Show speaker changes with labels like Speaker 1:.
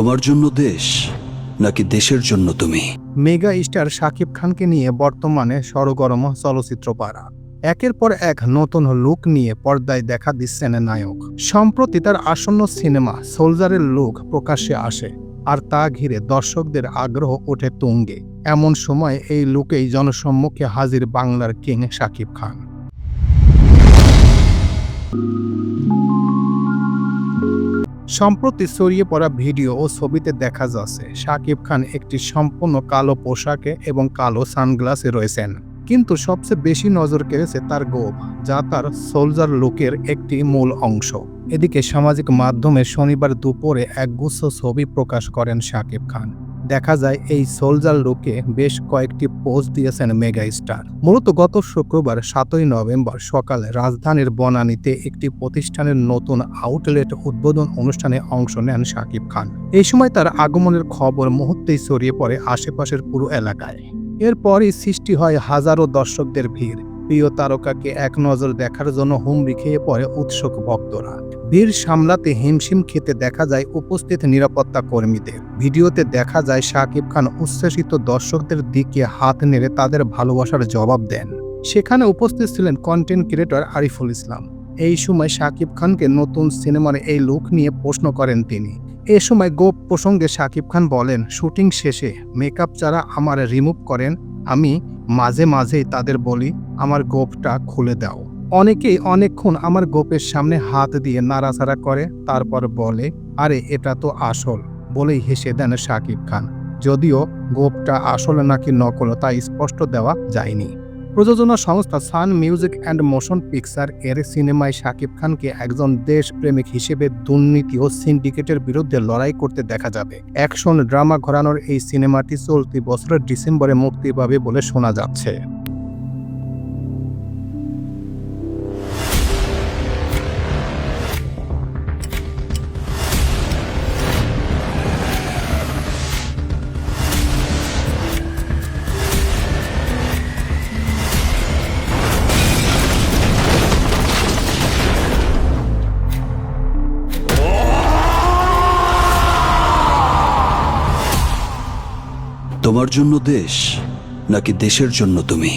Speaker 1: তোমার জন্য দেশ, নাকি দেশের জন্য তুমি?
Speaker 2: মেগা স্টার শাকিব খানকে নিয়ে বর্তমানে সরগরম চলচ্চিত্র পাড়া একের পর এক নতুন লুক নিয়ে পর্দায় দেখা দিচ্ছেন নায়ক। সম্প্রতি তার আসন্ন সিনেমা সোলজারের লুক প্রকাশ্যে আসে, আর তা ঘিরে দর্শকদের আগ্রহ ওঠে তুঙ্গে। এমন সময় এই লুকেই জনসম্মুখে হাজির বাংলার কিং শাকিব খান। সম্প্রতি ছড়িয়ে পড়া ভিডিও ও ছবিতে দেখা যাচ্ছে শাকিব খান একটি সম্পূর্ণ কালো পোশাকে এবং কালো সানগ্লাসে রয়েছেন। কিন্তু সবচেয়ে বেশি নজর কেড়েছে তার গোপ, যা তার সোলজার লুকের একটি মূল অংশ। এদিকে সামাজিক মাধ্যমে শনিবার দুপুরে একগুচ্ছ ছবি প্রকাশ করেন শাকিব খান। দেখা যায় এই সোলজার লুকে বেশ কয়েকটি পোস্ট দিয়েছেন মেগা স্টার। মূলত গত শুক্রবার সাতই নভেম্বর সকালে রাজধানীর বনানীতে একটি প্রতিষ্ঠানের নতুন আউটলেট উদ্বোধন অনুষ্ঠানে অংশ নেন শাকিব খান। এই সময় তার আগমনের খবর মুহূর্তেই ছড়িয়ে পড়ে আশেপাশের পুরো এলাকায়। এরপরই সৃষ্টি হয় হাজারো দর্শকদের ভিড়। প্রিয় তারকাকে এক নজর দেখার জন্য হুমড়ি খেয়ে পড়ে উৎসুক ভক্তরা। ভিড় সামলাতে হিমশিম খেতে দেখা যায় উপস্থিত নিরাপত্তা কর্মীদের। ভিডিওতে দেখা যায় শাকিব খান উচ্ছ্বসিত দর্শকদের দিকে হাত নেড়ে তাদের ভালোবাসার জবাব দেন। সেখানে উপস্থিত ছিলেন কন্টেন্ট ক্রিয়েটর আরিফুল ইসলাম। এই সময় শাকিব খানকে নতুন সিনেমার এই লুক নিয়ে প্রশ্ন করেন তিনি। এ সময় গোপ প্রসঙ্গে শাকিব খান বলেন, শুটিং শেষে মেকআপ যারা আমার রিমুভ করেন, আমি মাঝে মাঝেই তাদের বলি, আমার গোপটা খুলে দাও। অনেকেই অনেকক্ষণ আমার গোপের সামনে হাত দিয়ে নাড়াচাড়া করে, তারপর বলে, আরে, এটা তো আসল। বলেই হেসে দেন শাকিব খান। যদিও গোপটা আসলে নাকি নকল, তা স্পষ্ট দেওয়া যায়নি। প্রযোজনা সংস্থা Sun Music and Motion Picture এর সিনেমায় শাকিব খানকে একজন দেশপ্রেমিক হিসেবে দুর্নীতি ও সিন্ডিকেটের বিরুদ্ধে লড়াই করতে দেখা যাবে। অ্যাকশন ড্রামা ঘরানোর এই সিনেমাটি চলতি বছরের ডিসেম্বরে মুক্তি পাবে বলে শোনা যাচ্ছে।
Speaker 1: তোমার জন্য দেশ নাকি দেশের জন্য তুমি?